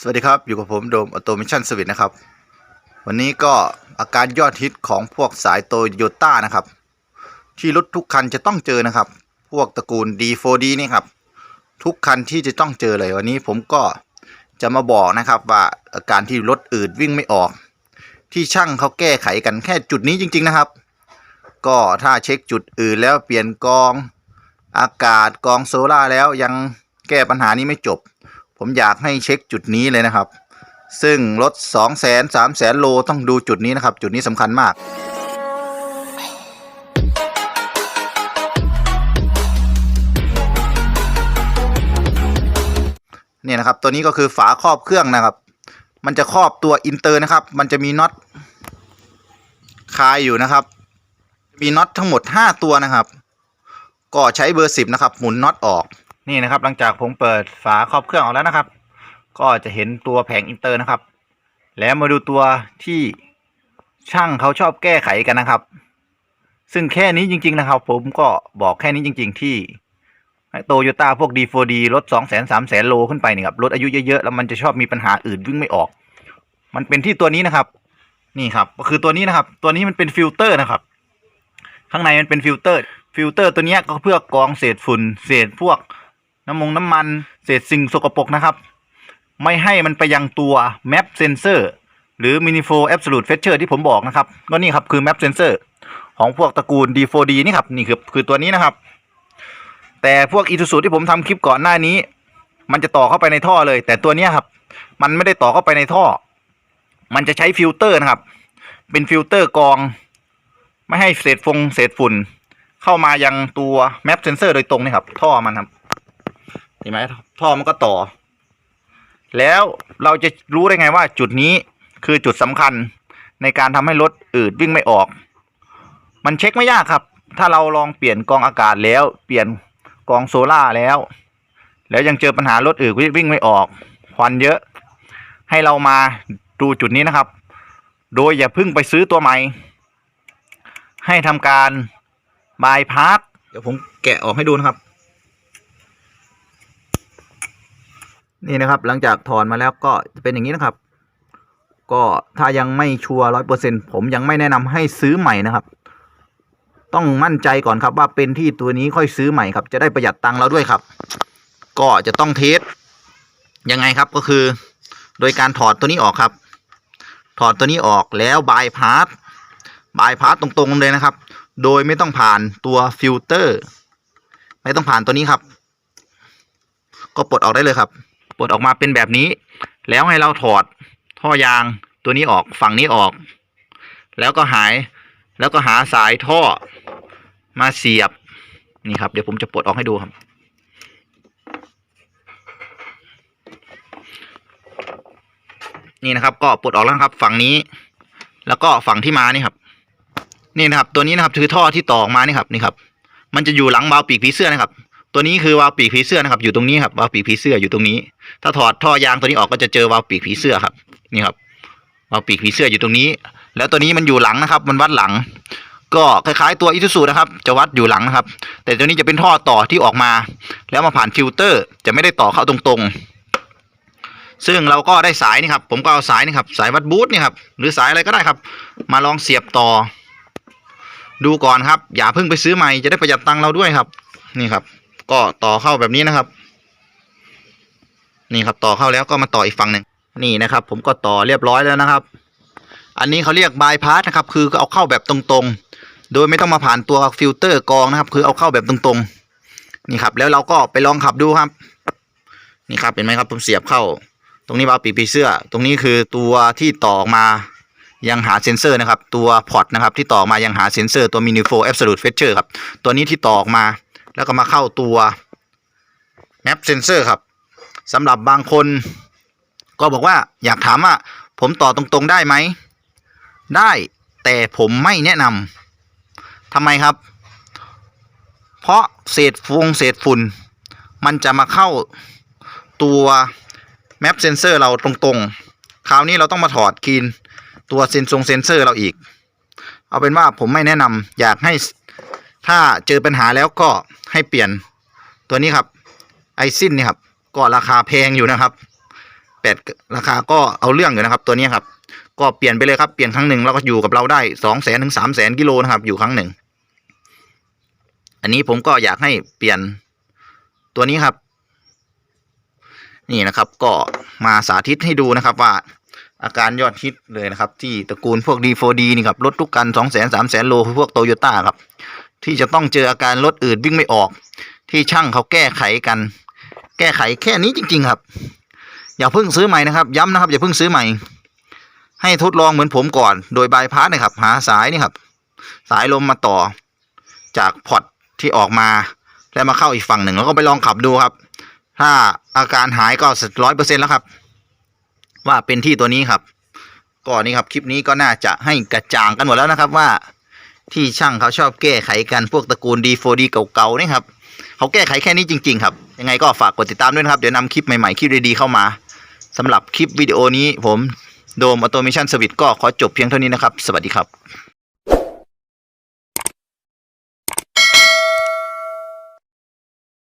สวัสดีครับ อยู่กับผมโดมออโตเมชันสวิตนะครับ วันนี้ก็อาการยอดฮิตของพวกสายโตโยต้านะครับ ที่รถทุกคันจะต้องเจอนะครับ พวกตระกูล D4D นี่ครับ ทุกคันที่จะต้องเจอเลยวันนี้ผมก็จะมาบอกนะครับว่าอาการที่รถอืดวิ่งไม่ออก ที่ช่างเขาแก้ไขกันแค่จุดนี้จริง ๆนะครับ ก็ถ้าเช็คจุดอื่นแล้วเปลี่ยนกอง อากาศกองโซล่าแล้วยังแก้ปัญหานี้ไม่จบ ผมอยากให้เช็คจุดนี้เลยนะครับ ซึ่งรถ2 0 0 0 0 0 3 0 0 0 0โลต้องดูจุดนี้นะครับ จุดนี้สำคัญมากเนี่ยนะครับ ตัวนี้ก็คือฝาครอบเครื่องนะครับ มันจะครอบตัวอินเตอร์นะครับ มันจะมีน็อตคายอยู่นะครับ มีน็อตทั้งหมด 5 ตัวนะครับ ก็ใช้เบอร์ 10 นะครับ หมุนน็อตออก นี่นะครับ หลังจากผมเปิดฝาครอบเครื่องออกแล้วนะครับ ก็จะเห็นตัวแผงอินเตอร์นะครับ แล้วมาดูตัวที่ช่างเขาชอบแก้ไขกันนะครับ ซึ่งแค่นี้จริง ๆ นะครับ ผมก็บอกแค่นี้จริง ๆ ที่โตโยต้าพวก D4D รถ2 0 0 0 0 3 0 0 0 0โลขึ้นไปเนี่ยครับรถอายุเยอะๆแล้วมันจะชอบมีปัญหาอื่นวิ่งไม่ออก มันเป็นที่ตัวนี้นะครับ นี่ครับก็คือตัวนี้นะครับ ตัวนี้มันเป็นฟิลเตอร์นะครับ ข้างในมันเป็นฟิลเตอร์ ฟิลเตอร์ตัวนี้ก็เพื่อกรองเศษฝุ่น เศษพวก น้ำมงน้ำมันเศษสิ่งสกปรกนะครับ ไม่ให้มันไปยังตัว map sensor หรือ Minifo Absolute Fetcher ที่ผมบอกนะครับก็นี่ครับคือ map sensor ของพวกตระกูล D4D นี่ครับนี่คือคือตัวนี้นะครับ แต่พวก Isuzu ที่ผมทำคลิปก่อนหน้านี้ มันจะต่อเข้าไปในท่อเลย แต่ตัวนี้ครับ มันไม่ได้ต่อเข้าไปในท่อ มันจะใช้ฟิลเตอร์นะครับ เป็นฟิลเตอร์กรอง ไม่ให้เศษฟงเศษฝุ่น เข้ามายังตัว map sensor โดยตรงนี่ครับ ท่อมันครับ ห็นไหมท่อมันก็ต่อ แล้วเราจะรู้ได้ไงว่าจุดนี้คือจุดสำคัญในการทำให้รถอืดวิ่งไม่ออก มันเช็คไม่ยากครับ ถ้าเราลองเปลี่ยนกองอากาศแล้ว เปลี่ยนกองโซล่าแล้ว แล้วยังเจอปัญหารถอืดวิ่งไม่ออก ควันเยอะ ให้เรามาดูจุดนี้นะครับ โดยอย่าเพิ่งไปซื้อตัวใหม่ ให้ทำการบายพาสเดี๋ยวผมแกะออกให้ดูนะครับ นี่นะครับ หลังจากถอนมาแล้วก็จะเป็นอย่างนี้นะครับ ก็ถ้ายังไม่ชัวร์ร้อยเปอร์เซ็นผมยังไม่แนะนำให้ซื้อใหม่นะครับ ต้องมั่นใจก่อนครับว่าเป็นที่ตัวนี้ค่อยซื้อใหม่ครับ จะได้ประหยัดตังค์เราด้วยครับ ก็จะต้องเทสยังไงครับก็คือ โดยการถอดตัวนี้ออกครับ ถอดตัวนี้ออกแล้วบายพาสบายพาสตรงๆเลยนะครับ โดยไม่ต้องผ่านตัวฟิลเตอร์ ไม่ต้องผ่านตัวนี้ครับ ก็ปลดออกได้เลยครับ ปลดออกมาเป็นแบบนี้ แล้วให้เราถอดท่อยางตัวนี้ออกฝั่งนี้ออก แล้วก็หาย แล้วก็หาสายท่อมาเสียบนี่ครับเดี๋ยวผมจะปลดออกให้ดูครับ นี่นะครับก็ปลดออกแล้วครับ ฝั่งนี้ แล้วก็ฝั่งที่มานี่ครับ นี่นะครับ ตัวนี้นะครับคือท่อที่ต่อออกมานี่ครับนี่ครับ มันจะอยู่หลังวาปีกผีเสื้อนะครับ ตัวนี้คือวาล์วปีกผีเสื้อนะครับ อยู่ตรงนี้ครับวาล์วปีกผีเสื้ออยู่ตรงนี้ ถ้าถอดท่อยางตัวนี้ออกก็จะเจอวาล์วปีกผีเสื้อครับนี่ครับวาล์วปีกผีเสื้ออยู่ตรงนี้ แล้วตัวนี้มันอยู่หลังนะครับ มันวัดหลัง ก็คล้ายๆตัวอิซูซูนะครับ จะวัดอยู่หลังนะครับ แต่ตัวนี้จะเป็นท่อต่อที่ออกมา แล้วมาผ่านฟิลเตอร์ จะไม่ได้ต่อเข้าตรงๆ ซึ่งเราก็ได้สายนี่ครับ ผมก็เอาสายนี่ครับสายวัดบูทนี่ครับหรือสายอะไรก็ได้ครับ มาลองเสียบต่อ ดูก่อนครับ อย่าเพิ่งไปซื้อใหม่จะได้ประหยัดตังค์เราด้วยครับ นี่ครับ ก็ต่อเข้าแบบนี้นะครับ นี่ครับต่อเข้าแล้วก็มาต่ออีกฝั่งหนึ่งนี่นะครับ ผมก็ต่อเรียบร้อยแล้วนะครับ อันนี้เขาเรียกบายพาสนะครับ คือเอาเข้าแบบตรงๆ โดยไม่ต้องมาผ่านตัวฟิลเตอร์กรองนะครับ คือเอาเข้าแบบตรงๆ นี่ครับ แล้วเราก็ไปลองขับดูครับ นี่ครับเห็นไหมครับผมเสียบเข้า ตรงนี้วาปีกผีเสื้อ ตรงนี้คือตัวที่ต่อออกมายังหาเซ็นเซอร์นะครับ ตัวพอร์ตนะครับที่ต่อมายังหาเซ็นเซอร์ตัว Minifo Absolute Fetcher ครับ ตัวนี้ที่ต่อออกมา แล้วก็มาเข้าตัว Map Sensor ครับสำหรับบางคน ก็บอกว่าอยากถามว่า ผมต่อตรงๆได้ไหม ได้แต่ผมไม่แนะนำทำไมครับ เพราะเศษฟงเศษฝุ่น มันจะมาเข้าตัว Map Sensor เราตรงๆ คราวนี้เราต้องมาถอดคีนตัวเซนซงเซนเซอร์เราอีก เอาเป็นว่าผมไม่แนะนำอยากให้ ถ้าเจอปัญหาแล้วก็ให้เปลี่ยนตัวนี้ครับ ไอซินนี่ครับ ก็ราคาแพงอยู่นะครับแปดราคาก็เอาเรื่องอยู่นะครับ ตัวนี้ครับ ก็เปลี่ยนไปเลยครับ เปลี่ยนครั้งหนึ่งแล้วก็อยู่กับเราได้สองแสนถึงสามแสนกิโลนะครับ อยู่ครั้งหนึ่ง อันนี้ผมก็อยากให้เปลี่ยนตัวนี้ครับ นี่นะครับก็มาสาธิตให้ดูนะครับว่าอาการยอดฮิตเลยนะครับ ที่ตระกูลพวก D4D นี่ครับรถทุกกันสองแสนสามแสนโลพวกโตโยต้าครับ ที่จะต้องเจออาการรถอืดวิ่งไม่ออก ที่ช่างเขาแก้ไขกัน แก้ไขแค่นี้จริง ๆ ครับ อย่าเพิ่งซื้อใหม่นะครับ ย้ำนะครับอย่าเพิ่งซื้อใหม่ ให้ทดลองเหมือนผมก่อน โดยบายพาสนะครับ หาสายนี่ครับ สายลมมาต่อ จากพอตที่ออกมา แล้วมาเข้าอีกฝั่งหนึ่งแล้วก็ไปลองขับดูครับ ถ้าอาการหายก็ร้อยเปอร์เซ็นแล้วครับ ว่าเป็นที่ตัวนี้ครับก็นี่ครับคลิปนี้ก็น่าจะให้กระจ่างกันหมดแล้วนะครับว่า ที่ช่างเขาชอบแก้ไขกันพวกตระกูล D4D เก่าๆนี่ครับเขาแก้ไขแค่นี้จริง ๆ ครับ ยังไงก็ฝากกดติดตามด้วยนะครับ เดี๋ยวนำคลิปใหม่ๆ คลิปดีๆเข้ามาสำหรับคลิปวิดีโอนี้ผมโดมออโตเมชันสวิตก็ขอจบเพียงเท่านี้นะครับ สวัสดีครับ